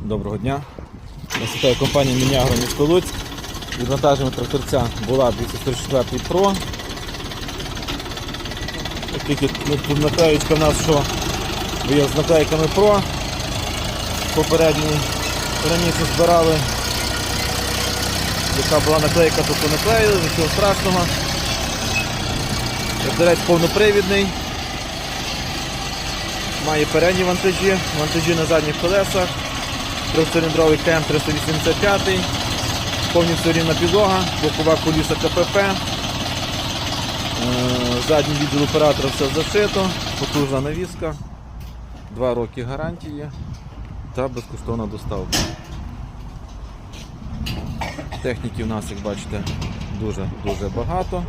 Доброго дня. Нас вітає компанія Мінягро місто. Відвантажуємо тракторця була 244 Pro. Оскільки ну, тут наклеєчка в нас, що є з наклейками Pro. Попередній раніше збирали. Яка була наклейка, тобто наклеїли, нічого страшного. Тракторець повнопривідний. Має передні вантажі, вантажі на задніх колесах, трьохциліндровий КМ 385, повністю рівна підлога, бокова коліса КПП, е, задній відділ оператора все зашито, потужна навіска, 2 роки гарантії та безкоштовна доставка. Техніки у нас, як бачите, дуже-дуже багато.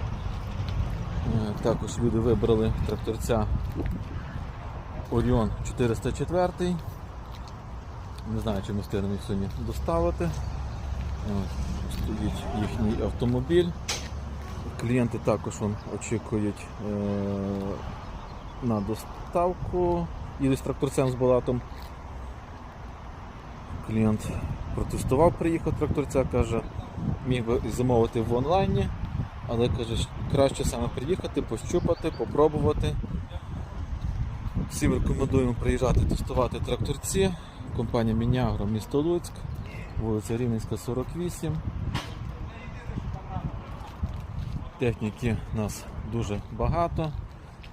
Е, Також люди вибрали тракторця Оріон 404. Не знаю, чи ми встигнемо їх сьогодні доставити. Ось, Стоїть їхній автомобіль. Клієнти також вон, очікують е- на доставку. Їдуть з тракторцем з балатом. Клієнт протестував, приїхав тракторця, каже, міг би замовити в онлайні, але каже, краще саме приїхати, пощупати, попробувати. Всім рекомендуємо приїжджати тестувати тракторці. Компанія Мінягро, місто Луцьк, вулиця Рівненська, 48. Техніки у нас дуже багато.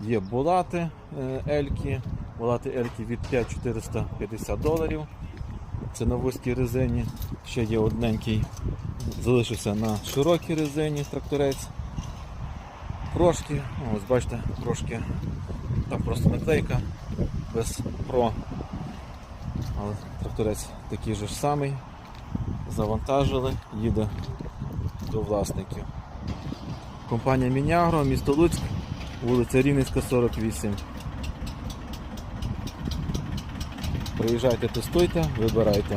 Є булати е, Ельки, булати Ельки від 5450 доларів. Це на вузькій резині. Ще є одненький, залишився на широкій резині тракторець. Прошки, ось бачите, прошки там просто наклейка без Pro. Але тракторець такий же ж самий. Завантажили, їде до власників. Компанія Мінягро, місто Луцьк, вулиця Рівненська, 48. Приїжджайте, тестуйте, вибирайте.